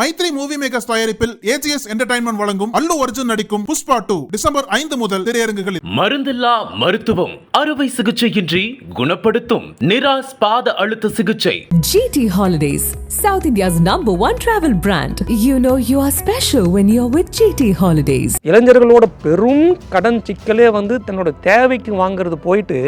Maithri movie makers தயாரிப்பில் AGS entertainment வழங்கும் அல்லு அர்ஜுன் நடிக்கும் புஷ்பா டூ டிசம்பர் ஐந்து முதல் திரையரங்குகளில் மருந்தில்லா மருத்துவம் அறுவை சிகிச்சையின்றி குணப்படுத்தும் நிராஸ் பாத அழுத்த சிகிச்சை GT Holidays, South India's number one travel brand. You know you are special when you're with GT Holidays. இளைஞர்களோட பெரும் கடன் சிக்கலே வந்து தன்னோட தேவைக்கு வாங்குறது போயிட்டு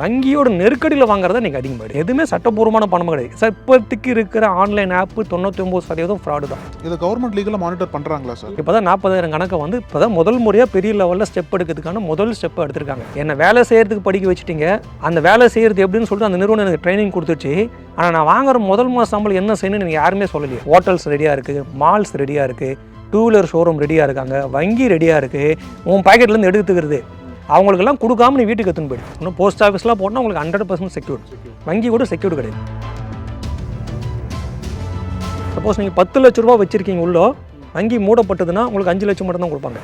வங்கியோட நெருக்கடியில் வாங்குறதா நீங்கள் அதிகமாக எதுவுமே சட்டப்பூர்வமான பணம் கிடையாது. சார் இப்போதைக்கு இருக்கிற ஆன்லைன் ஆப்பு தொண்ணூற்றி ஒம்பது சதவீதம் ஃப்ராடு தான். இதை கவர்மெண்ட் லீகல மானிட்டர் பண்றாங்களா சார் இப்போ தான் நாற்பதாயிரம் கணக்கை வந்து இப்போ தான் முதல் முறையாக பெரிய லெவலில் ஸ்டெப் எடுக்கிறதுக்கான முதல் ஸ்டெப் எடுத்திருக்காங்க. என்ன வேலை செய்யறதுக்கு படிக்க வச்சுட்டீங்க. அந்த வேலை செய்யறது எப்படின்னு சொல்லிட்டு அந்த நிறுவனம் எனக்கு ட்ரைனிங் கொடுத்துச்சு ஆனால் நான் வாங்குற முதல் மாதம் சம்பளம் என்ன செய்யணும்னு எனக்கு யாருமே சொல்லலையே. ஹோட்டல்ஸ் ரெடியாக இருக்குது மால்ஸ் ரெடியாக இருக்குது டூ வீலர் ஷோரூம் ரெடியாக இருக்காங்க வங்கி ரெடியாக இருக்குது உன் பாக்கெட்லேருந்து எடுத்துக்கிறது. அவங்களுக்கெல்லாம் கொடுக்காம நீ வீட்டுக்கு எடுத்துன்னு போயிடு. இன்னும் போஸ்ட் ஆஃபீஸ்லாம் போனால் உங்களுக்கு ஹண்ட்ரட் பர்சன்ட் செக்யூர் வங்கி கூட செக்யூர் கிடையாது. சப்போஸ் நீங்கள் பத்து லட்ச ரூபா வச்சுருக்கீங்க உள்ளோ வங்கி மூடப்பட்டதுன்னா உங்களுக்கு அஞ்சு லட்சம் மட்டும் தான் கொடுப்பாங்க.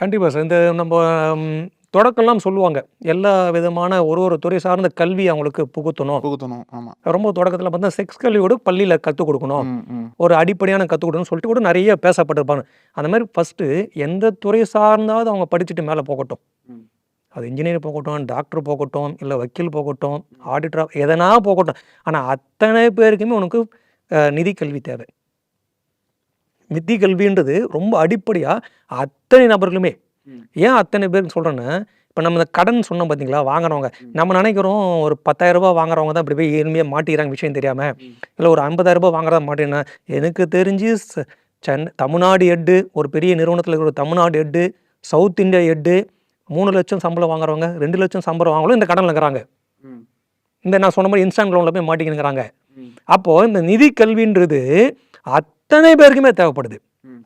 கண்டிப்பாக சார் இந்த நம்ம தொடக்கம்லாம் சொல்லுவாங்க. எல்லா விதமான ஒரு ஒரு துறை சார்ந்த கல்வி அவங்களுக்கு புகுத்தணும். புகுத்தணும் ஆமா. ரொம்ப தொடக்கத்தில் பார்த்தா செக்ஸ் கல்வியோடு பள்ளியில் கற்றுக் கொடுக்கணும். ஒரு அடிப்படையான கற்றுக் கொடுக்கணும்னு சொல்லிட்டு கூட நிறைய பேசப்பட்டிருப்பாங்க. அந்த மாதிரி ஃபஸ்ட்டு எந்த துறை சார்ந்தாவது அவங்க படிச்சுட்டு மேலே போகட்டும். அது இன்ஜினியர் போகட்டும் டாக்டர் போகட்டும் இல்லை வக்கீல் போகட்டும் ஆடிட்டர் எதனா போகட்டும். ஆனால் அத்தனை பேருக்குமே உனக்கு நிதி கல்வி தேவை. நிதி கல்வின்றது ரொம்ப அடிப்படையாக அத்தனை நபர்களுமே. ஏன் அத்தனை பேருக்கு சொல்கிறேன்னா இப்போ நம்ம இந்த கடன் சொன்னோம் பார்த்தீங்களா வாங்குறவங்க. நம்ம நினைக்கிறோம் ஒரு 10000 ரூபாய் வாங்குறவங்க தான் இப்படி போய் எளிமையாக மாட்டிக்கிறாங்க விஷயம் தெரியாமல் இல்லை ஒரு 50000 ரூபாய் வாங்குறதா மாட்டேன்னா எனக்கு தெரிஞ்சு சென்னை தமிழ்நாடு ஹெட்டு ஒரு பெரிய நிறுவனத்தில் இருக்கிற ஒரு Tamil Nadu head South India head மூணு லட்சம் சம்பளம் வாங்குறவங்க ரெண்டு லட்சம் சம்பளம் வாங்கலும் இந்த கடனில் இருக்கிறாங்க. இந்த நான் சொன்ன மாதிரி இன்ஸ்டாண்ட் லோனில் போய் மாட்டிக்கினுங்கிறாங்க ம். அப்போது இந்த நிதி கல்வின்றது அத்தனை பேருக்குமே தேவைப்படுது.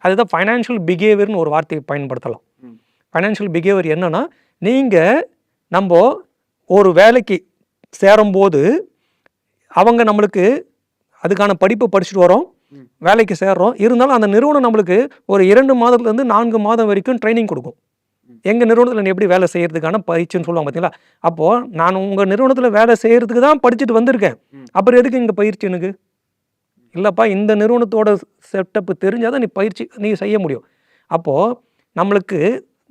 அதுதான் ஃபைனான்ஷியல் பிஹேவியர்னு ஒரு வார்த்தையை பயன்படுத்தலாம். ஃபைனான்ஷியல் பிஹேவியர் என்னன்னா நீங்கள் நம்ம ஒரு வேலைக்கு சேரும்போது அவங்க நம்மளுக்கு அதுக்கான படிப்பை படிச்சுட்டு வரோம். வேலைக்கு சேர்றோம் இருந்தாலும் அந்த நிறுவனம் நம்மளுக்கு ஒரு இரண்டு மாதத்துலேருந்து நான்கு மாதம் வரைக்கும் ட்ரைனிங் கொடுக்கும். எங்கள் நிறுவனத்தில் நீ எப்படி வேலை செய்யறதுக்கான பயிற்சின்னு சொல்லுவாங்க பார்த்தீங்களா அப்போது நான் உங்கள் நிறுவனத்தில் வேலை செய்யறதுக்கு தான் படிச்சுட்டு வந்திருக்கேன். அப்புறம் எதுக்கு இங்கே பயிற்சி எனக்கு இல்லைப்பா இந்த நிறுவனத்தோட செட்டப்பு தெரிஞ்சால் தான் நீ பயிற்சி நீ செய்ய முடியும் அப்போது நம்மளுக்கு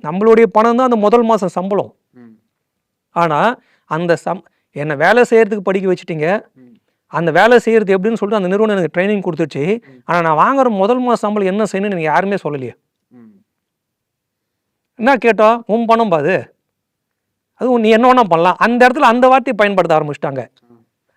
நம்மளுடைய பணம் தான் அந்த முதல் மாதம் சம்பளம். ஆனால் அந்த சம் என்னை வேலை செய்யறதுக்கு படிக்க வச்சுட்டீங்க. அந்த வேலை செய்யறது எப்படின்னு சொல்லிட்டு அந்த நிறுவனம் எனக்கு ட்ரைனிங் கொடுத்துச்சு ஆனால் நான் வாங்குற முதல் மாதம் சம்பளம் என்ன செய்யணும்னு எனக்கு யாருமே சொல்லலையே. என்ன கேட்டோம் உன் பணம் பாது அதுவும் நீ என்ன வேணா பண்ணலாம். அந்த இடத்துல அந்த வார்த்தையை பயன்படுத்த ஆரம்பிச்சிட்டாங்க.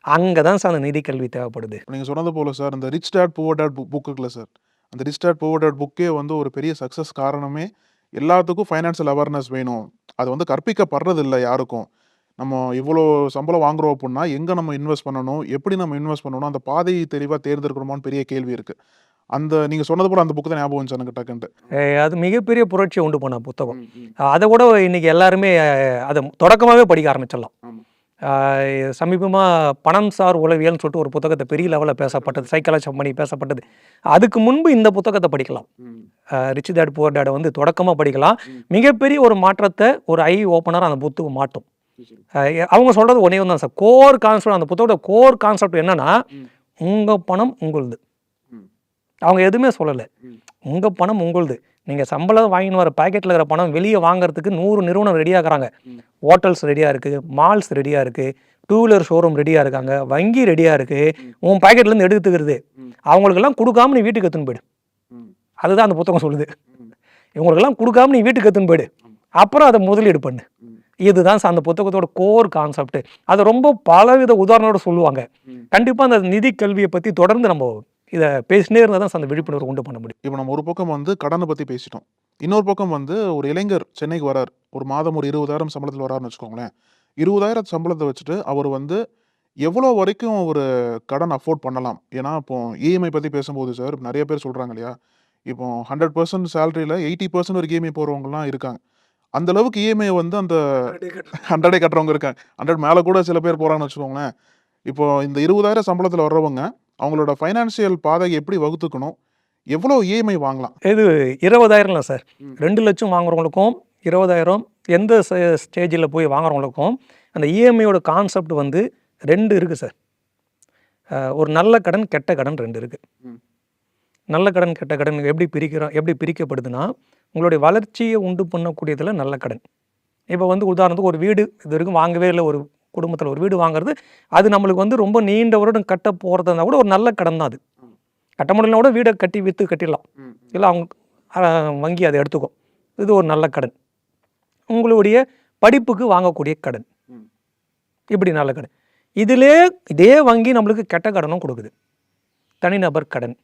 அங்கே தான் சார் அந்த நிதி கல்வி தேவைப்படுது. இப்ப நீங்க சொன்னது போல சார் இந்த rich dad poor dad book இருக்குல்ல சார். அந்த ரிச் டேட் புவர் டேட் புக்கே வந்து ஒரு பெரிய சக்ஸஸ் காரணமே எல்லாத்துக்கும் ஃபைனான்சியல் அவேர்னஸ் வேணும். அது வந்து கற்பிக்கப்படுறது இல்லை யாருக்கும். நம்ம இவ்வளோ சம்பளம் வாங்குறோம் அப்படின்னா எங்கே நம்ம இன்வெஸ்ட் பண்ணணும்? எப்படி நம்ம இன்வெஸ்ட் பண்ணணும்? அந்த பாதையை தெளிவாக தேர்ந்தெடுக்கணுமான்னு பெரிய கேள்வி இருக்கு. அந்த நீங்க சொன்னது போல அந்த புக்கு தான் ஞாபகம் வந்துச்சு எனக்கு டக்குன்ட்டு. அது மிகப்பெரிய புரட்சியை உண்டு பண்ண புத்தகம். அதை கூட இன்னைக்கு எல்லாருமே அதை தொடக்கமாகவே படிக்க ஆரம்பிச்சிடலாம். சமீபமாக பணம் சார் உளவியல்னு சொல்லிட்டு ஒரு புத்தகத்தை பெரிய லெவலில் பேசப்பட்டது. சைக்காலஜி பண்ணி பேசப்பட்டது. அதுக்கு முன்பு இந்த புத்தகத்தை படிக்கலாம். ரிச் டேட் புவர் டேடை வந்து தொடக்கமாக படிக்கலாம். மிகப்பெரிய ஒரு மாற்றத்தை ஒரு ஐ ஓப்பனர் அந்த புத்தகம் மாட்டும் அவங்க சொல்கிறது ஒன்றே தான் சார். கோர் கான்செப்ட் அந்த புத்தகத்தோட கோர் கான்செப்ட் என்னன்னா. உங்கள் பணம் உங்களுது. அவங்க எதுவுமே சொல்லலை. உங்கள் பணம் உங்களுது. நீங்கள் சம்பளம் வாங்கின்னு வர பாக்கெட்டில் இருக்கிற பணம் வெளியே வாங்குறதுக்கு நூறு நிறுவனம் ரெடியாகிறாங்க ம். ஹோட்டல்ஸ் ரெடியாக இருக்குது மால்ஸ் ரெடியாக இருக்குது டூ வீலர் ஷோரூம் ரெடியாக இருக்காங்க வங்கி ரெடியாக இருக்குது உன் பாக்கெட்லேருந்து எடுத்துக்கிறது. அவங்களுக்கெல்லாம் கொடுக்காம நீ வீட்டுக்கு எடுத்துன்னு போயிடு. அதுதான் அந்த புத்தகம் சொல்லுது. இவங்களுக்கெல்லாம் கொடுக்காம நீ வீட்டுக்கு எடுத்துன்னு போயிடு அப்புறம் அதை முதலீடு பண்ணு. இதுதான் அந்த புத்தகத்தோட கோர் கான்செப்ட் அதை ரொம்ப பலவித உதாரணத்தோட சொல்லுவாங்க. கண்டிப்பாக அந்த நிதி கல்வியை பற்றி தொடர்ந்து நம்ம இதை பேசினே இருந்தால் தான் அந்த விழிப்புணர்வு உண்டு பண்ண முடியும். இப்போ நம்ம ஒரு பக்கம் வந்து கடனை பற்றி பேசிட்டோம். இன்னொரு பக்கம் வந்து ஒரு இளைஞர் சென்னைக்கு வரார். ஒரு மாதம் ஒரு இருபதாயிரம் சம்பளத்தில் வராருன்னு வச்சுக்கோங்களேன். இருபதாயிரம் சம்பளத்தை வச்சுட்டு அவர் வந்து எவ்வளோ வரைக்கும் ஒரு கடன் அஃபோர்ட் பண்ணலாம்? ஏன்னா இப்போ இஎம்ஐ பற்றி பேசும்போது சார் நிறைய பேர் சொல்கிறாங்க இல்லையா? இப்போ ஹண்ட்ரட் பர்சன்ட் சேலரியில் எயிட்டி பர்சன்ட் ஒரு இஎம்ஐ போகிறவங்கலாம் இருக்காங்க. அந்த அளவுக்கு இஎம்ஐ வந்து அந்த ஹண்ட்ரடே கட்டுறவங்க. இருக்காங்க. ஹண்ட்ரட் மேலே கூட சில பேர் போகிறாங்கன்னு வச்சுக்கோங்களேன். இப்போ இந்த இருபதாயிரம் சம்பளத்தில் வர்றவங்க அவங்களோட ஃபைனான்சியல் பாதையை எப்படி வகுத்துக்கணும்? எவ்வளோ இஎம்ஐ வாங்கலாம்? இது இருபதாயிரம்ல சார். ரெண்டு லட்சம் வாங்குறவங்களுக்கும் இருபதாயிரம் எந்த ஸ்டேஜில் போய் வாங்குறவங்களுக்கும் அந்த இஎம்ஐயோட கான்செப்ட் வந்து ரெண்டு இருக்குது சார். ஒரு நல்ல கடன் கெட்ட கடன் ரெண்டு இருக்குது. நல்ல கடன் கெட்ட கடன் எப்படி பிரிக்கிறோம் எப்படி பிரிக்கப்படுதுன்னா உங்களுடைய வளர்ச்சியை உண்டு பண்ணக்கூடியதில் நல்ல கடன். இப்போ வந்து உதாரணத்துக்கு ஒரு வீடு இது வரைக்கும் வாங்கவே இல்லை ஒரு குடும்பத்தில் ஒரு வீடு வாங்குறது அது நம்மளுக்கு வந்து ரொம்ப நீண்ட வருடம் கட்ட போகிறதா கூட ஒரு நல்ல கடன் தான் அது. கட்ட முடியலனா கூட வீடை கட்டி விற்று கட்டிடலாம். இல்லை அவங்க வங்கி அதை எடுத்துக்கும். இது ஒரு நல்ல கடன். உங்களுடைய படிப்புக்கு வாங்கக்கூடிய கடன். இப்படி நல்ல கடன். இதிலே இதே வங்கி நம்மளுக்கு கெட்ட கடனும் கொடுக்குது. தனிநபர் கடன்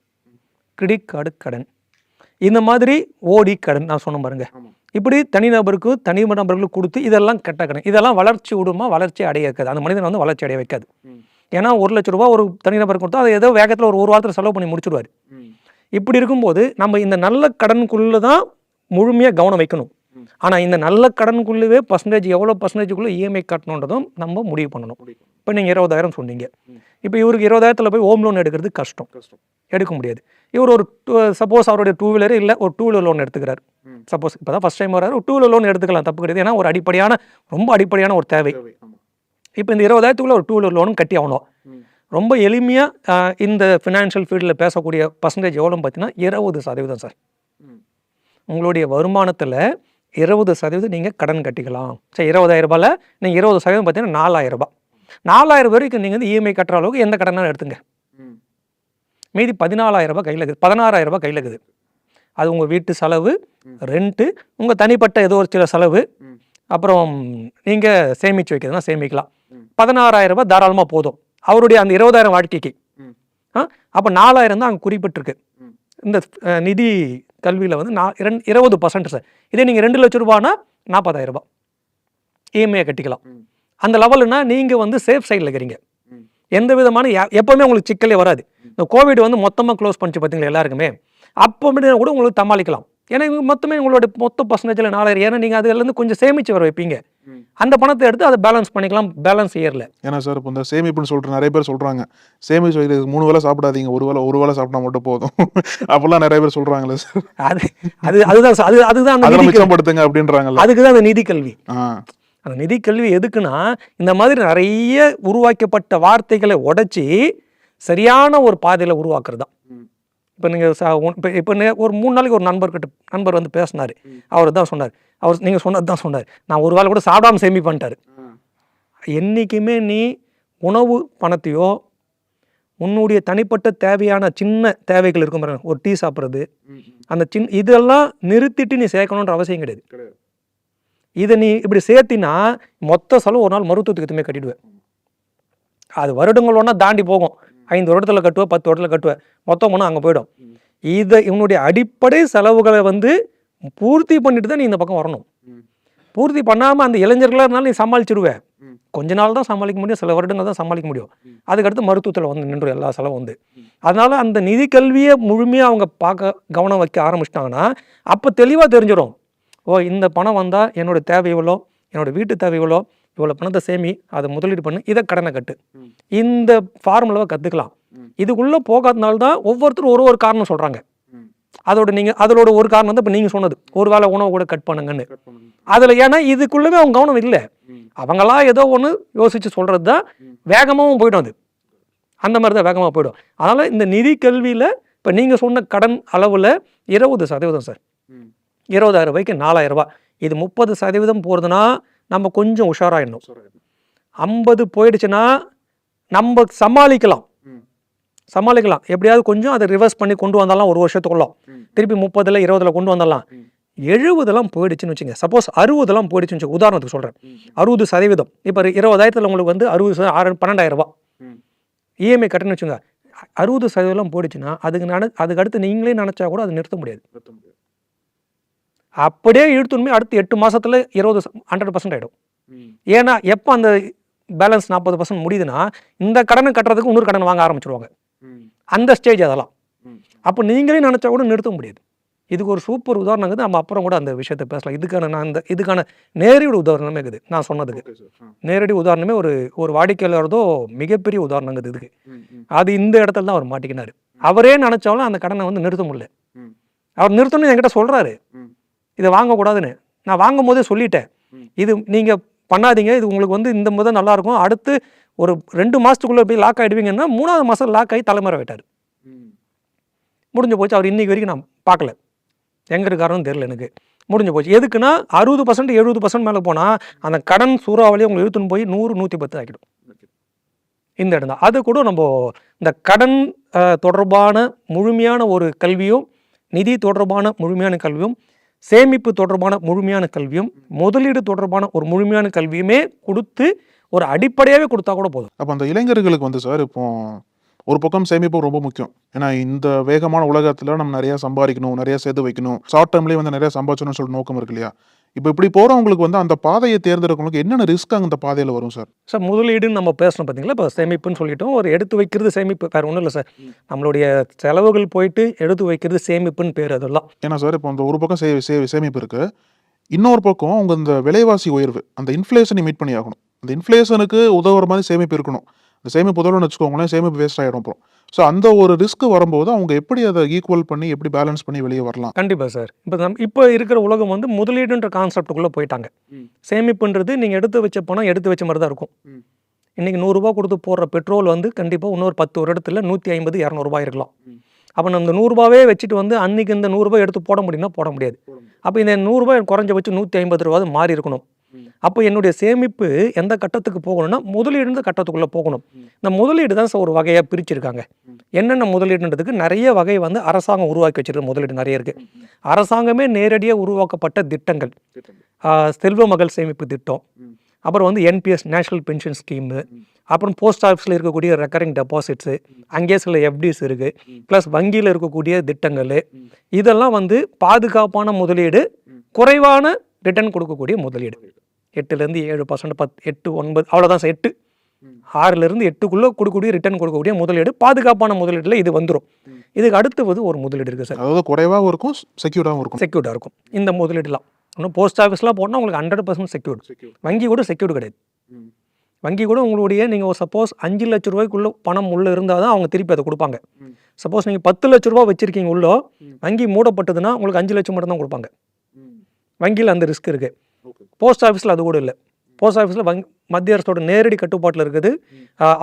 கிரெடிட் கார்டு கடன். இந்த மாதிரி ஓடி கடன் நான் சொன்ன பாருங்க. ஆமா. இப்படி தனிநபருக்கு தனி நபர்களுக்கு கொடுத்து இதெல்லாம் கெட்ட கடன் இதெல்லாம் வளர்ச்சி விடுமா வளர்ச்சி அடைய வைக்காது அந்த மனிதன் வந்து வளர்ச்சி அடைய வைக்காது. ஏன்னா ஒரு லட்ச ரூபா ஒரு தனிநபருக்கு கொடுத்தா அதை ஏதோ வேகத்தில் ஒரு ஒரு வாரத்தில் செலவு பண்ணி முடிச்சிடுவார். இப்படி இருக்கும்போது நம்ம இந்த நல்ல கடனுக்குள்ளே தான் முழுமையாக கவனம் வைக்கணும். ஆனால் இந்த நல்ல கடனுக்குள்ளவே பர்சன்டேஜ் எவ்வளோ பர்சன்டேஜுக்குள்ளே இஎம்ஐ கட்டணுன்றதும் நம்ம முடிவு பண்ணணும். இப்போ நீங்கள் இருபதாயிரம் சொன்னீங்க. இப்போ இவருக்கு இருபதாயிரத்தில் போய் ஹோம் லோன் எடுக்கிறது கஷ்டம். கஷ்டம். எடுக்க முடியாது. இவர் ஒரு சப்போஸ் அவருடைய டூ வீலர் இல்லை ஒரு டூ வீலர் லோன் எடுத்துக்கிறார். சப்போஸ் இப்போ தான் ஃபஸ்ட் டைம் வராரு ஒரு டூ வீலர் லோன் எடுத்துக்கலாம் தப்பு கிடையாது. ஏன்னா ஒரு அடிப்படையான ரொம்ப அடிப்படையான ஒரு தேவை. இப்போ இந்த இருபதாயிரத்துக்குள்ள ஒரு டூ வீலர் லோனும் கட்டி ஆகணும். ரொம்ப எளிமையாக இந்த ஃபினான்ஷியல் ஃபீல்டில் பேசக்கூடிய பர்சன்டேஜ் எவ்வளோன்னு பார்த்தீங்கன்னா இருபது சதவீதம் சார். உங்களுடைய வருமானத்தில் இருபது சதவீதம் நீங்கள் கடன் கட்டிக்கலாம். சரி இருபதாயிரம் ரூபாயில் நீங்கள் இருபது சதவீதம் பார்த்தீங்கன்னா நாலாயிரம் ரூபாய். நாலாயிரம் வரைக்கும் நீங்கள் வந்து இஎம்ஐ கட்டுற அளவுக்கு எந்த கடனாலும் எடுத்துங்க. மீதி பதினாலாயிரம் ரூபாய் கையில் இருக்குது பதினாறாயிரம் ரூபாய் கையில் இருக்குது அது உங்கள் வீட்டு செலவு. ரெண்ட்டு உங்கள் தனிப்பட்ட ஏதோ ஒரு சில செலவு. அப்புறம் நீங்கள் சேமிச்சு வைக்கிறதுனா சேமிக்கலாம். பதினாறாயிரம் ரூபாய் தாராளமாக போதும் அவருடைய அந்த இருபதாயிரம் வாழ்க்கைக்கு. ஆ அப்போ நாலாயிரம் தான் அங்கே குறிப்பிட்டிருக்கு. இந்த நிதி கல்வியில் வந்து நான் இரண்டு இருபது பர்சன்ட் சார் இதே நீங்கள் ரெண்டு லட்ச ரூபானா நாற்பதாயிரம் ரூபாய் இஎம்ஐயை கட்டிக்கலாம் ம். அந்த லெவலுனா நீங்கள் வந்து சேஃப் சைடில் இருக்கிறீங்க. எந்த விதமான எப்பவுமே உங்களுக்கு சிக்கலே வராது. இந்த கோவிட் வந்து மொத்தமாக க்ளோஸ் பண்ணிச்சு பார்த்தீங்களா எல்லாருக்குமே? அப்போ மட்டும் கூட உங்களுக்கு சமாளிக்கலாம். ஏன்னா மொத்தமே உங்களோட மொத்த பர்சன்டேஜில் நாலாயிரம். ஏன்னா நீங்கள் அதுலேருந்து கொஞ்சம் சேமிச்சு வர வைப்பீங்க. அந்த பணத்தை எடுத்து அதை பேலன்ஸ் பண்ணிக்கலாம். பேலன்ஸ் இயரில் ஏன்னா சார் இப்போ இந்த சேமிப்புன்னு சொல்லிட்டு நிறைய பேர் சொல்றாங்க. சேமிச்சு வைக்கிறது மூணு வேளை சாப்பிடாதீங்க. ஒரு வேளை ஒரு வேளை சாப்பிட்டா மட்டும் போதும். அப்பெல்லாம் நிறைய பேர் சொல்றாங்களே சார் அது அது அதுதான் அது அதுதான் அந்த. மிச்சப்படுத்துங்க அப்படின்றாங்கல்ல. அதுக்கு தான் அந்த நிதி கல்வி. அந்த நிதி கல்வி எதுக்குன்னா இந்த மாதிரி நிறைய உருவாக்கப்பட்ட வார்த்தைகளை உடைச்சி சரியான ஒரு பாதையில் உருவாக்குறது தான். இப்போ நீங்கள் இப்போ இப்போ ஒரு மூணு நாளைக்கு ஒரு நண்பர்கிட்ட நண்பர் வந்து பேசினார். அவர் தான் சொன்னார். அவர் நீங்கள் சொன்னது தான் சொன்னார். நான் ஒரு வேளை கூட சாப்பிடாம சேமி பண்ணிட்டாரு. என்றைக்குமே நீ உணவு பணத்தையோ உன்னுடைய தனிப்பட்ட தேவையான சின்ன தேவைகள் இருக்கும் பாருங்க. ஒரு டீ சாப்பிட்றது. அந்த சின் இதெல்லாம் நிறுத்திட்டு நீ சேர்க்கணுன்ற அவசியம் கிடையாது. இதை நீ இப்படி சேர்த்தினா மொத்த செலவு ஒரு நாள் மருத்துவத்துக்கு எதுவுமே கட்டிடுவேன். அது வருடங்கள் ஒன்றா தாண்டி போகும். ஐந்து வருடத்தில் கட்டுவேன் பத்து வருடத்தில் கட்டுவேன் மொத்தம் ஒன்றா அங்கே போயிடும். இதை இவனுடைய அடிப்படை செலவுகளை வந்து பூர்த்தி பண்ணிட்டு தான் நீ இந்த பக்கம் வரணும். பூர்த்தி பண்ணாமல் அந்த இளைஞர்களாக இருந்தாலும் நீ சமாளிச்சிடுவேன் கொஞ்ச நாள் தான் சமாளிக்க முடியும் சில வருடங்கள் தான் சமாளிக்க முடியும். அதுக்கடுத்து மருத்துவத்தில் வந்து நின்று எல்லா செலவும் வந்து அதனால் அந்த நிதி கல்வியை முழுமையாக அவங்க பார்க்க கவனம் வைக்க ஆரம்பிச்சிட்டாங்கன்னா அப்போ தெளிவாக தெரிஞ்சிடும். ஓ இந்த பணம் வந்தால் என்னோட தேவை இவ்வளோ என்னோட வீட்டு தேவை இவ்வளோ இவ்வளோ பணத்தை சேமி அதை முதலீடு பண்ணு இதை கடனை கட்டு. இந்த ஃபார்முலாவை கற்றுக்கலாம். இதுக்குள்ளே போகாதனால தான் ஒவ்வொருத்தரும் ஒரு ஒரு காரணம் சொல்கிறாங்க. அதோட நீங்கள் அதோட ஒரு காரணம் வந்து இப்போ நீங்கள் சொன்னது ஒரு வேளை உணவு கூட கட் பண்ணுங்கன்னு. அதில் ஏன்னா இதுக்குள்ளவே அவங்க கவனம் இல்லை. அவங்களா ஏதோ ஒன்று யோசித்து சொல்கிறது தான். வேகமாகவும் போயிடும் அது அந்த மாதிரி தான் வேகமாக போயிடும் அதனால் இந்த நிதி கல்வியில் இப்போ நீங்கள் சொன்ன கடன் அளவில் இருபது சதவீதம் சார். இருபதாயிரம் ரூபாய்க்கு நாலாயிரம் ரூபாய் இது முப்பது சதவீதம் போகிறதுனா நம்ம கொஞ்சம் உஷாராயிடணும் சரி. ஐம்பது போயிடுச்சுன்னா நம்ம சமாளிக்கலாம். சமாளிக்கலாம் எப்படியாவது கொஞ்சம் அதை ரிவர்ஸ் பண்ணி கொண்டு வந்தாலாம் ஒரு வருஷத்துக்குள்ள. திருப்பி முப்பதுல இருபதுல கொண்டு வந்தாலாம். எழுபதெல்லாம் போயிடுச்சுன்னு வச்சுங்க சப்போஸ் அறுபதெல்லாம் போயிடுச்சுன்னு. உதாரணத்துக்கு சொல்கிறேன். அறுபது சதவீதம் இப்போ இருபதாயிரத்தில் உங்களுக்கு வந்து அறுபது சதவீதம் ஆறு பன்னெண்டாயிரம் ரூபாய் ம். இஎம்ஐ கட்டணும்னு வச்சுங்க அறுபது சதவீதம் போயிடுச்சுன்னா அதுக்கு நட அதுக்கு அடுத்து நீங்களே நினச்சா கூட அது நிறுத்த முடியாது. அப்படியே இழுத்துணுமே அடுத்து எட்டு மாசத்துல இருபது ஹண்ட்ரட் பர்சன்ட் ஆகிடும் ம். ஏன்னா எப்போ அந்த பேலன்ஸ் நாற்பது பர்சன்ட் முடியுதுன்னா இந்த கடனை கட்டுறதுக்கு இன்னொரு கடன் வாங்க ஆரம்பிச்சிருவாங்க. அந்த ஸ்டேஜ் அதெல்லாம். அப்போ நீங்களே நினச்சா கூட நிறுத்த முடியாது இதுக்கு ஒரு சூப்பர் உதாரணம் இருக்குது நம்ம அப்புறம் கூட அந்த விஷயத்தை பேசலாம் இதுக்கான நான் இந்த இதுக்கான நேரடி உதாரணமே இருக்குது நான் சொன்னதுக்கு. நேரடி உதாரணமே ஒரு ஒரு வாடிக்கையாளர்தோ மிகப்பெரிய உதாரணங்கிறது இதுக்கு ம். ம். அது இந்த இடத்துல தான் அவர் மாட்டிக்கினாரு அவரே நினச்சாலும் அந்த கடனை வந்து நிறுத்த முடியல. அவர் நிறுத்தணும்னு என்கிட்ட சொல்கிறாரு ம். இதை வாங்கக்கூடாதுன்னு. நான் வாங்கும் போதே சொல்லிட்டேன். இது நீங்கள் பண்ணாதீங்க. இது உங்களுக்கு வந்து இந்த முதல் நல்லா இருக்கும் அடுத்து ஒரு ரெண்டு மாதத்துக்குள்ளே போய் லாக் ஆகிடுவீங்கன்னா மூணாவது மாதம் லாக் ஆகி தலைமுறை விட்டார் முடிஞ்சு போச்சு. அவர் இன்னைக்கு வரைக்கும் நான் பார்க்கல. எங்கே இருக்காருன்னு தெரில எனக்கு. முடிஞ்சு போச்சு. எதுக்குன்னா அறுபது பர்சன்ட் எழுபது பர்சன்ட் மேலே போனால் அந்த கடன் சூறாவளியை உங்களை இழுத்துன்னு போய் நூறு நூற்றி பத்து ஆக்கிடும். இந்த இடம் தான். அது கூட நம்ம இந்த கடன் தொடர்பான முழுமையான ஒரு கல்வியும் நிதி தொடர்பான முழுமையான கல்வியும் சேமிப்பு தொடர்பான முழுமையான கல்வியும் முதலீடு தொடர்பான ஒரு முழுமையான கல்வியுமே கொடுத்து ஒரு அடிப்படையாகவே கொடுத்தா கூட போதும். அப்போ அந்த இளைஞர்களுக்கு வந்து சார் இப்போ ஒரு பக்கம் சேமிப்பு ரொம்ப முக்கியம். ஏன்னா இந்த வேகமான உலகத்தில் நம்ம நிறைய சம்பாதிக்கணும் நிறைய சேர்த்து வைக்கணும். ஷார்ட் டேர்ம்லேயே வந்து நிறைய சம்பாதிச்சணும்னு சொல்லிட்டு நோக்கம் இருக்கு இல்லையா? இப்போ இப்படி போறவங்களுக்கு வந்து அந்த பாதையை தேர்ந்தெடுக்கவங்களுக்கு என்னென்ன ரிஸ்க் அந்த பாதையில வரும் சார்? சார் முதலீடுன்னு நம்ம பேசணும் பார்த்தீங்களா இப்போ சேமிப்புன்னு சொல்லிட்டோம். ஒரு எடுத்து வைக்கிறது சேமிப்பு. வேறு ஒன்றும் இல்லை சார். நம்மளுடைய செலவுகள் போயிட்டு எடுத்து வைக்கிறது சேமிப்புன்னு பேர் அதெல்லாம். ஏன்னா சார் இப்போ அந்த ஒரு பக்கம் சே சே- சேமிப்பு இருக்கு. இன்னொரு பக்கம் உங்க இந்த விலைவாசி உயர்வு அந்த இன்ஃப்ளேஷனை மீட் பண்ணி ஆகணும். அந்த இன்ஃப்ளேஷனுக்கு உதவுற மாதிரி சேமிப்பு இருக்கணும். இந்த சேமிப்பு உதவுன்னு வச்சுக்கோங்களேன் சேமிப்பு வேஸ்ட் ஆகிடும் அப்புறம். ஸோ அந்த ஒரு ரிஸ்க் வரும்போது அவங்க எப்படி அதை ஈக்குவல் பண்ணி எப்படி பேலன்ஸ் பண்ணி வெளியே வரலாம்? கண்டிப்பாக சார் இப்போ நம் இப்போ இருக்கிற உலகம் வந்து முதலீடுன்ற கான்செப்டுக்குள்ளே போயிட்டாங்க. சேமிப்புன்றது நீங்கள் எடுத்து வச்ச பணம் எடுத்து வச்ச மாதிரி தான் இருக்கும். இன்றைக்கி நூறுரூவா கொடுத்து போடுற பெட்ரோல் வந்து கண்டிப்பாக இன்னொரு பத்து ஒரு இடத்துல நூற்றி ஐம்பது இரநூறுபா இருக்கலாம். அப்போ நம்ம இந்த நூறுரூபாவே வச்சுட்டு வந்து அன்றைக்கி இந்த நூறுரூபா எடுத்து போட முடியும்னா போட முடியாது. அப்போ இந்த நூறுரூபா குறைஞ்சபட்சம் நூற்றி ஐம்பது ரூபா மாறி இருக்கணும். அப்போ என்னுடைய சேமிப்பு எந்த கட்டத்துக்கு போகணும்னா முதலீடு கட்டத்துக்குள்ளே போகணும். இந்த முதலீடு தான் சார் ஒரு வகையாக பிரிச்சிருக்காங்க. என்னென்ன முதலீடுன்றதுக்கு நிறைய வகை வந்து அரசாங்கம் உருவாக்கி வச்சிருக்க முதலீடு நிறைய இருக்குது அரசாங்கமே நேரடியாக உருவாக்கப்பட்ட திட்டங்கள். செல்வ மகள் சேமிப்பு திட்டம். அப்புறம் வந்து என்பிஎஸ் நேஷனல் பென்ஷன் ஸ்கீமு அப்புறம் போஸ்ட் ஆஃபீஸில் இருக்கக்கூடிய ரெக்கரிங் டெபாசிட்ஸு அங்கேயே சில எஃப்டிஸ் இருக்குது ப்ளஸ் வங்கியில் இருக்கக்கூடிய திட்டங்கள். இதெல்லாம் வந்து பாதுகாப்பான முதலீடு குறைவான ரிட்டர்ன் கொடுக்கக்கூடிய முதலீடு. எட்டுலேருந்து ஏழு பர்சன்ட் பத் எட்டு ஒன்பது அவ்வளோதான் சார் எட்டு. ஆறுலேருந்து எட்டுக்குள்ளே கொடுக்கக்கூடிய ரிட்டர்ன் கொடுக்கக்கூடிய முதலீடு பாதுகாப்பான முதலீட்டில் இது வந்துடும் இதுக்கு அடுத்தது ஒரு முதலீடு இருக்குது சார் அதாவது குறைவாகவும் இருக்கும் செக்யூர்டாகவும் இருக்கும். செக்யூர்டாக இருக்கும். இந்த முதலீடுலாம் இன்னும் போஸ்ட் ஆஃபீஸ்லாம் போனால் உங்களுக்கு ஹண்ட்ரட் பர்சன்ட் செக்யூர்டு வங்கி கூட செக்யூர்டு கிடையாது. வங்கி கூட உங்களுடைய நீங்கள் சப்போஸ் அஞ்சு லட்ச ரூபாய்க்குள்ள பணம் உள்ளே இருந்தால் தான் அவங்க திருப்பி அதை கொடுப்பாங்க. சப்போஸ் நீங்கள் பத்து லட்ச ரூபா வச்சுருக்கீங்க உள்ளோ வங்கி மூடப்பட்டதுன்னா உங்களுக்கு அஞ்சு லட்சம் மட்டும் தான் கொடுப்பாங்க வங்கியில் அந்த ரிஸ்க் இருக்குது. போஸ்ட் ஆஃபீஸில் அது கூட இல்லை. போஸ்ட் ஆஃபீஸில் வங்கி மத்திய அரசோட நேரடி கட்டுப்பாட்டில் இருக்குது.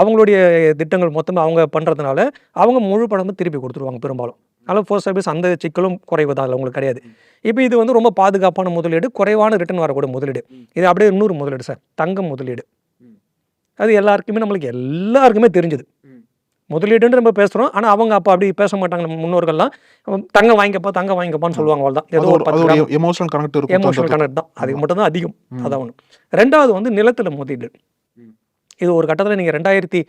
அவங்களுடைய திட்டங்கள் மொத்தமாக அவங்க பண்ணுறதுனால அவங்க முழு பணமும் திருப்பி கொடுத்துருவாங்க பெரும்பாலும். அதனால் போஸ்ட் ஆஃபீஸ் அந்த சிக்கலும் குறைவு தான் அதில் உங்களுக்கு கிடையாது. இப்போ இது வந்து ரொம்ப பாதுகாப்பான முதலீடு குறைவான ரிட்டர்ன் வரக்கூடிய முதலீடு. இது அப்படியே இன்னொரு முதலீடு சார் தங்கம் முதலீடு. அது எல்லாருக்குமே நம்மளுக்கு எல்லாருக்குமே தெரிஞ்சது. முதலீடுன்னு நம்ம பேசுகிறோம் ஆனால் அவங்க அப்போ அப்படி பேச மாட்டாங்க நம்ம முன்னோர்கள்லாம் தங்கம் வாங்கிக்கப்பா தங்கம் வாங்கிக்கப்பான்னு சொல்லுவாங்க அவ்வளோதான் அது ஏதோ ஒரு அது எமோஷனல் கனெக்ட் இருக்கும் எமோஷனல். கனெக்ட் தான் அதுக்கு ஆமா. மட்டும் தான் அதிகம். அதான் ஒன்று ரெண்டாவது வந்து நிலத்தில் முதலீடு. இது ஒரு கட்டத்தில் நீங்கள் ரெண்டாயிரத்தி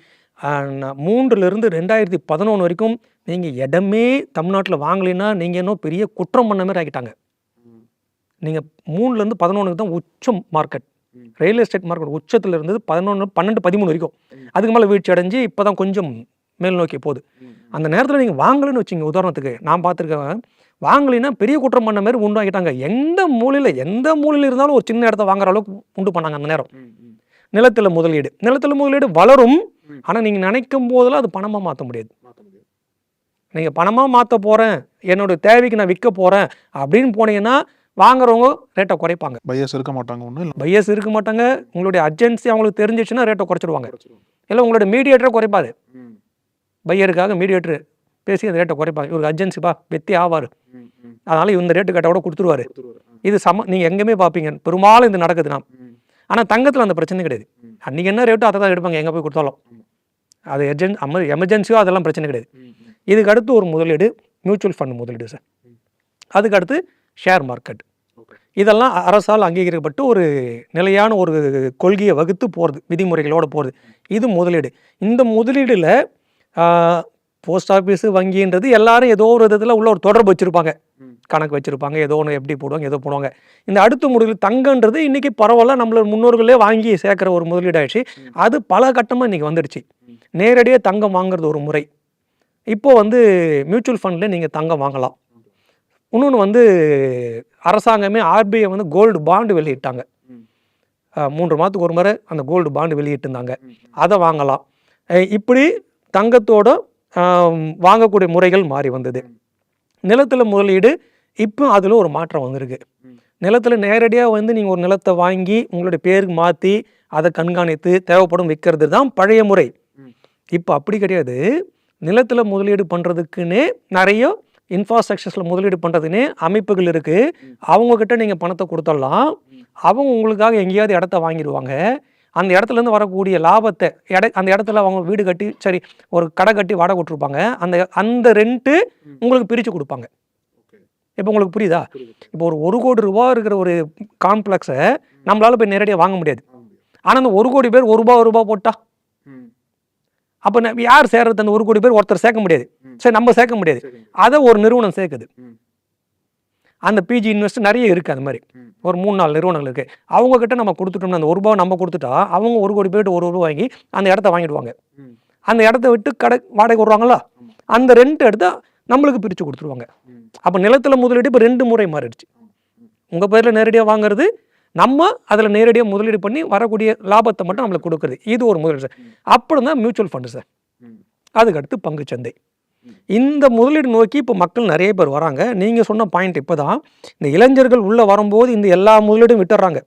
மூன்றுலேருந்து ரெண்டாயிரத்தி பதினொன்று வரைக்கும் நீங்கள் இடமே தமிழ்நாட்டில் வாங்கலைன்னா நீங்கள் இன்னும் பெரிய குற்றம் பண்ண மாதிரி ஆகிட்டாங்க ம். நீங்கள் மூணுலேருந்து பதினொன்றுக்கு தான் உச்சம் மார்க்கெட். ரியல் எஸ்டேட் மார்க்கெட் உச்சத்தில் இருந்தது பதினொன்று பன்னெண்டு பதிமூணு வரைக்கும். அதுக்கு மேலே வீழ்ச்சி அடைஞ்சு இப்போ தான் கொஞ்சம் மேல் நோக்கி போகுது. அந்த நேரத்தில் நீங்கள் வாங்கலைன்னு வச்சுங்க உதாரணத்துக்கு நான் பார்த்துருக்கேன். வாங்கலைன்னா பெரிய குற்றம் பண்ண மாதிரி உண்டாக்கிட்டாங்க எந்த மூலையில் எந்த மூலையில் இருந்தாலும் ஒரு சின்ன இடத்த வாங்குற அளவுக்கு உண்டு பண்ணாங்க அந்த நேரம். நிலத்தில் முதலீடு. நிலத்தில் முதலீடு வளரும். ஆனால் நீங்கள் நினைக்கும் போதெல்லாம் அது பணமாக மாற்ற முடியாது. மாத்த முடியாது. நீங்கள் பணமாக மாற்ற போகிறேன் என்னோட தேவைக்கு நான் விற்க போகிறேன் அப்படின்னு போனீங்கன்னா வாங்குறவங்க ரேட்டை குறைப்பாங்க. பையர்ஸ் இருக்க மாட்டாங்க ஒன்றும் இல்லை. பையஸ் இருக்க மாட்டாங்க. உங்களுடைய அர்ஜென்சி அவங்களுக்கு தெரிஞ்சிச்சுன்னா ரேட்டை குறைச்சிடுவாங்க. இல்லை உங்களோட மீடியேட்டரை குறைப்பாரு. பையருக்காக மீடியேட்டர் பேசி அந்த ரேட்டை குறைப்பாங்க. இவருக்கு அர்ஜென்சிப்பா வெத்தி ஆவார். அதனால் இந்த ரேட்டு கேட்டால் கூட கொடுத்துருவாரு. இது சம நீங்கள் எங்கேயுமே பார்ப்பீங்க பெரும்பாலும் இது நடக்குது நான் ஆனால் தங்கத்தில் அந்த பிரச்சனை கிடையாது. அன்றைக்கி என்ன ரேட்டோ அதை தான் எடுப்பாங்க. எங்கே போய் கொடுத்தாலும். அது எர்ஜென் அம எமர்ஜென்சியோ அதெல்லாம் பிரச்சனை கிடையாது. இதுக்கு அடுத்து ஒரு முதலீடு மியூச்சுவல் ஃபண்ட் முதலீடு சார் ம். அதுக்கு அடுத்து ஷேர் மார்க்கெட். இதெல்லாம் அரசால் அங்கீகரிக்கப்பட்டு ஒரு நிலையான ஒரு கொள்கையை வகுத்து போகிறது விதிமுறைகளோடு போகிறது இது முதலீடு. இந்த முதலீடில் போஸ்ட் ஆஃபீஸு வங்கின்றது எல்லாரும் ஏதோ ஒரு விதத்தில் உள்ள ஒரு தொடர்பு வச்சுருப்பாங்க. கணக்கு வச்சுருப்பாங்க. ஏதோ ஒன்று எப்படி போடுவாங்க ஏதோ போடுவாங்க. இந்த அடுத்த முதலீடு தங்கன்றது இன்றைக்கி பரவாயில்ல நம்மள முன்னோர்களே வாங்கி சேர்க்குற ஒரு முதலீடு ஆயிடுச்சு அது பல கட்டமாக இன்றைக்கி வந்துடுச்சு. நேரடியாக தங்கம் வாங்குறது ஒரு முறை. இப்போ வந்து மியூச்சுவல் ஃபண்டில் நீங்கள் தங்கம் வாங்கலாம். இன்னொன்று வந்து அரசாங்கமே ஆர்பிஐ வந்து கோல்டு பாண்டு வெளியிட்டாங்க. மூன்று மாதத்துக்கு ஒரு முறை அந்த கோல்டு பாண்டு வெளியிட்டிருந்தாங்க. அதை வாங்கலாம். இப்படி தங்கத்தோட வாங்கக்கூடிய முறைகள் மாறி வந்தது. நிலத்தில் முதலீடு இப்போ அதில் ஒரு மாற்றம் வந்திருக்கு. நிலத்தில் நேரடியாக வந்து நீங்கள் ஒரு நிலத்தை வாங்கி உங்களுடைய பேருக்கு மாற்றி அதை கண்காணித்து தேவைப்படும் விற்கிறது தான் பழைய முறை. இப்போ அப்படி கிடையாது. நிலத்தில் முதலீடு பண்ணுறதுக்குன்னே நிறைய இன்ஃப்ராஸ்ட்ரக்சர்ஸில் முதலீடு பண்ணுறதுக்குன்னே அமைப்புகள் இருக்குது அவங்கக்கிட்ட நீங்கள் பணத்தை கொடுத்துடலாம். அவங்க உங்களுக்காக எங்கேயாவது இடத்த வாங்கிடுவாங்க. அந்த இடத்துலேருந்து வரக்கூடிய லாபத்தை இட அந்த இடத்துல அவங்க வீடு கட்டி சரி ஒரு கடை கட்டி வாடகை விட்ருப்பாங்க அந்த அந்த ரெண்ட்டு உங்களுக்கு பிரித்து கொடுப்பாங்க. இப்போ உங்களுக்கு புரியுதா? இப்போ ஒரு ஒரு கோடி ரூபா இருக்கிற ஒரு காம்ப்ளெக்ஸை நம்மளால போய் நேரடியாக வாங்க முடியாது. ஆனால் அந்த ஒரு கோடி பேர் ஒரு ரூபா ஒரு ரூபா போட்டா? அப்போ யார் சேர்றது அந்த ஒரு கோடி பேர் ஒருத்தர் சேர்க்க முடியாது. சரி நம்ம சேர்க்க முடியாது. அதை ஒரு நிறுவனம் சேர்க்குது. அந்த பிஜி இன்வெஸ்ட் நிறைய இருக்குது அந்த மாதிரி. ஒரு மூணு நாலு நிறுவனங்கள் இருக்குது அவங்க கிட்ட நம்ம கொடுத்துட்டோம்னா அந்த ஒரு ரூபா நம்ம கொடுத்துட்டா அவங்க ஒரு கோடி பேர்ட்டு ஒரு ரூபா வாங்கி அந்த இடத்த வாங்கிடுவாங்க. அந்த இடத்த விட்டு கடை வாடகை விடுறாங்களா? அந்த ரெண்ட் எடுத்தா நம்மளுக்கு பிரித்து கொடுத்துருவாங்க. அப்போ நிலத்தில் முதலீடு இப்போ ரெண்டு முறை மாறிடுச்சு. உங்கள் பேரில் நேரடியாக வாங்குறது நம்ம அதில் நேரடியாக முதலீடு பண்ணி வரக்கூடிய லாபத்தை மட்டும் நம்மளுக்கு கொடுக்குறது. இது ஒரு முதலீடு சார். அப்புறம் தான் மியூச்சுவல் ஃபண்டு சார். அதுக்கடுத்து பங்குச்சந்தை. இந்த முதலீடு நோக்கி இப்போ மக்கள் நிறைய பேர் வராங்க. நீங்கள் சொன்ன பாயிண்ட் இப்போ தான் இந்த இளைஞர்கள் உள்ளே வரும்போது இந்த எல்லா முதலீடும் விட்டுறாங்க.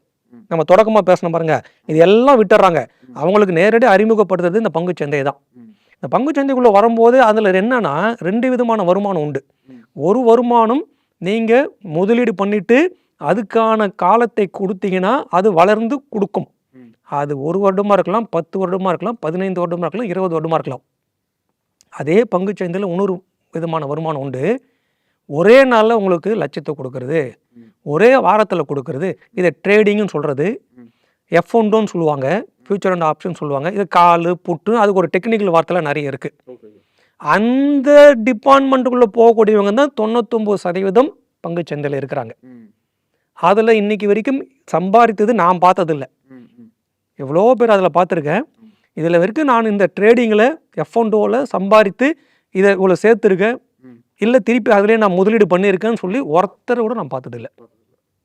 நம்ம தொடக்கமாக பேசணும் பாருங்க. இது எல்லாம் விட்டுறாங்க. அவங்களுக்கு நேரடி அறிமுகப்படுத்துறது இந்த பங்குச்சந்தை தான். இந்த பங்குச்சந்தைக்குள்ளே வரும்போது அதில் என்னன்னா ரெண்டு விதமான வருமானம் உண்டு. ஒரு வருமானம் நீங்கள் முதலீடு பண்ணிட்டு அதுக்கான காலத்தை கொடுத்தீங்கன்னா அது வளர்ந்து கொடுக்கும். அது ஒரு வருடமாக இருக்கலாம் பத்து வருடமாக இருக்கலாம் பதினைந்து வருடமாக இருக்கலாம் இருபது வருடமாக இருக்கலாம். அதே பங்குச்சந்தையில் இன்னொரு விதமான வருமானம் உண்டு. ஒரே நாளில் உங்களுக்கு லட்சத்தை கொடுக்கறது. ஒரே வாரத்தில் கொடுக்கறது. இதை ட்ரேடிங்னு சொல்கிறது எஃப் ஒன்றுன்னு சொல்லுவாங்க. ஃபியூச்சர் அண்ட் ஆப்ஷன் சொல்லுவாங்க. இது காலு புட்டு அதுக்கு ஒரு டெக்னிக்கல் வார்த்தைலாம் நிறைய இருக்குது அந்த டிபார்ட்மெண்ட்டுக்குள்ளே போகக்கூடியவங்க தான் தொண்ணூத்தொம்பது சதவீதம் பங்குச்சந்தையில் இருக்கிறாங்க. அதில் இன்னைக்கு வரைக்கும் சம்பாதித்தது நான் பார்த்ததில்ல. எவ்வளோ பேர் அதில் பார்த்துருக்கேன். இதில் வரைக்கும் நான் இந்த ட்ரேடிங்கில் எஃப்ஒன்டோவில் சம்பாதித்து இதை இவ்வளோ சேர்த்துருக்கேன். இல்லை திருப்பி அதிலே நான் முதலீடு பண்ணியிருக்கேன்னு சொல்லி ஒருத்தரை கூட நான் பார்த்ததில்ல.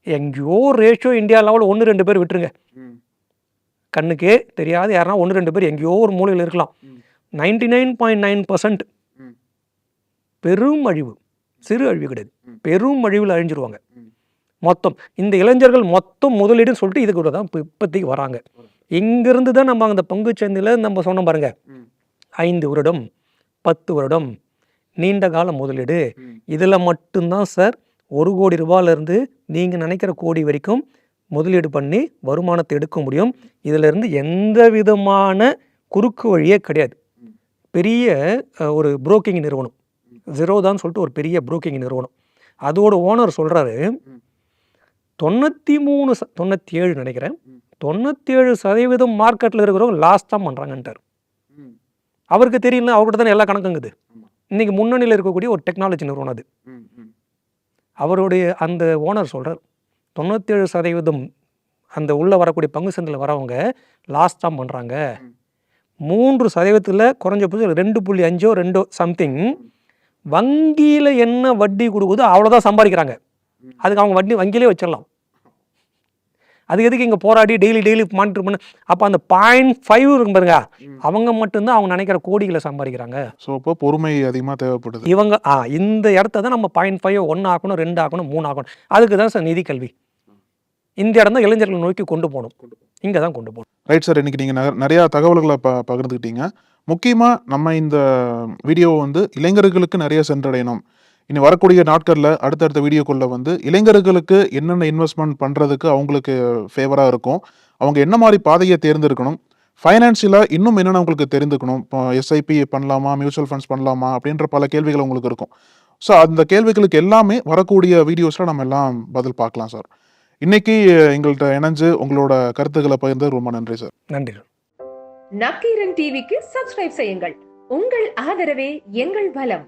எங்கேயோ ரேஷியோ இந்தியா லெவலில் ஒன்று ரெண்டு பேர் விட்டுருங்க. கண்ணுக்கே தெரியாது யாருன்னா ஒன்று ரெண்டு பேர் எங்கேயோ ஒரு மூலையில் இருக்கலாம். Ninety nine point nine percent பெரும் அழிவு சிறு அழிவு கிடையாது. பெரும் அழிவில் அழிஞ்சிருவாங்க. மொத்தம் இந்த இளைஞர்கள் மொத்தம் முதலீடுன்னு சொல்லிட்டு இதுக்கு தான் இப்போ இப்போதைக்கு வராங்க. இங்கிருந்து தான் நம்ம அந்த பங்குச்சந்தையில் நம்ம சொன்னோம் பாருங்க. ஐந்து வருடம் பத்து வருடம் நீண்ட கால முதலீடு. இதில் மட்டும்தான் சார் ஒரு கோடி ரூபாயிலேருந்து நீங்கள் நினைக்கிற கோடி வரைக்கும் முதலீடு பண்ணி வருமானத்தை எடுக்க முடியும். இதிலிருந்து எந்த விதமான குறுக்கு வழியே கிடையாது. பெரிய ஒரு புரோக்கிங் நிறுவனம். ஜெரோதான்னு சொல்லிட்டு ஒரு பெரிய புரோக்கிங் நிறுவனம். அதோட ஓனர் சொல்கிறாரு தொண்ணூற்றி மூணு ச தொண்ணூற்றி ஏழு நினைக்கிறேன். தொண்ணூற்றி ஏழு சதவீதம் மார்க்கெட்டில் இருக்கிறவங்க லாஸ்ட் தான் பண்ணுறாங்கன்ட்டார் அவருக்கு தெரியல அவர்கிட்ட தானே எல்லா கணக்குங்குது இன்னைக்கு முன்னணியில் இருக்கக்கூடிய ஒரு டெக்னாலஜி நிறுவனம் அது. அவருடைய அந்த ஓனர் சொல்கிறார் தொண்ணூற்றேழு சதவீதம் அந்த உள்ளே வரக்கூடிய பங்கு சந்தையில் வரவங்க லாஸ்ட் தான் பண்ணுறாங்க மூன்று சதவீதத்தில் குறைஞ்ச புது ரெண்டு புள்ளி அஞ்சோ ரெண்டோ சம்திங் வங்கியில் என்ன வட்டி கொடுக்குதோ அவ்வளோதான் சம்பாதிக்கிறாங்க. அதுக்கு அவங்க வட்டி வங்கியிலே வச்சிடலாம். அது எதுக்கு இங்கே போராடி டெய்லி டெய்லி மானிட்டர் பண்ண? அப்போ அந்த பாயிண்ட் ஃபைவ் இருக்கும் பாருங்க. அவங்க மட்டும்தான் அவங்க நினைக்கிற கோடிகளை சம்பாதிக்கிறாங்க. ஸோ இப்போ பொறுமை அதிகமாக தேவைப்படுது. இவங்க ஆ இந்த இடத்த தான் நம்ம பாயிண்ட் ஃபைவ் ஒன்று ஆக்கணும் ரெண்டு ஆக்கணும் மூணு ஆக்கணும். அதுக்கு தான் சார் நிதி கல்வி. இந்த இடம் தான் இளைஞர்களை நோக்கி கொண்டு போகணும். இங்கே தான் கொண்டு போகணும். ரைட் சார் இன்னைக்கு நீங்கள் நிறையா தகவல்களை ப பகிர்ந்துக்கிட்டீங்க. முக்கியமாக நம்ம இந்த வீடியோவை வந்து இளைஞர்களுக்கு நிறைய சென்றடையணும். இனி வரக்கூடிய நாட்களில் அடுத்தடுத்த வீடியோக்குள்ளே வந்து இளைஞர்களுக்கு என்னென்ன இன்வெஸ்ட்மெண்ட் பண்ணுறதுக்கு அவங்களுக்கு ஃபேவராக இருக்கும். அவங்க என்ன மாதிரி பாதையை தேர்ந்தெடுக்கணும்? ஃபைனான்ஷியலாக இன்னும் என்னென்ன உங்களுக்கு தெரிந்துக்கணும்? இப்போ எஸ்ஐபி பண்ணலாமா? மியூச்சுவல் ஃபண்ட்ஸ் பண்ணலாமா? அப்படின்ற பல கேள்விகள் உங்களுக்கு இருக்கும். ஸோ அந்த கேள்விகளுக்கு எல்லாமே வரக்கூடிய வீடியோஸில் நம்ம எல்லாம் பதில் பார்க்கலாம் சார். இன்னைக்கு எங்கள்கிட்ட இணைஞ்சு உங்களோட கருத்துக்களை பகிர்ந்து ரொம்ப நன்றி சார். நன்றி நக்கீரன் டிவிக்கு சப்ஸ்கிரைப் செய்யுங்கள். உங்கள் ஆதரவே எங்கள் பலம்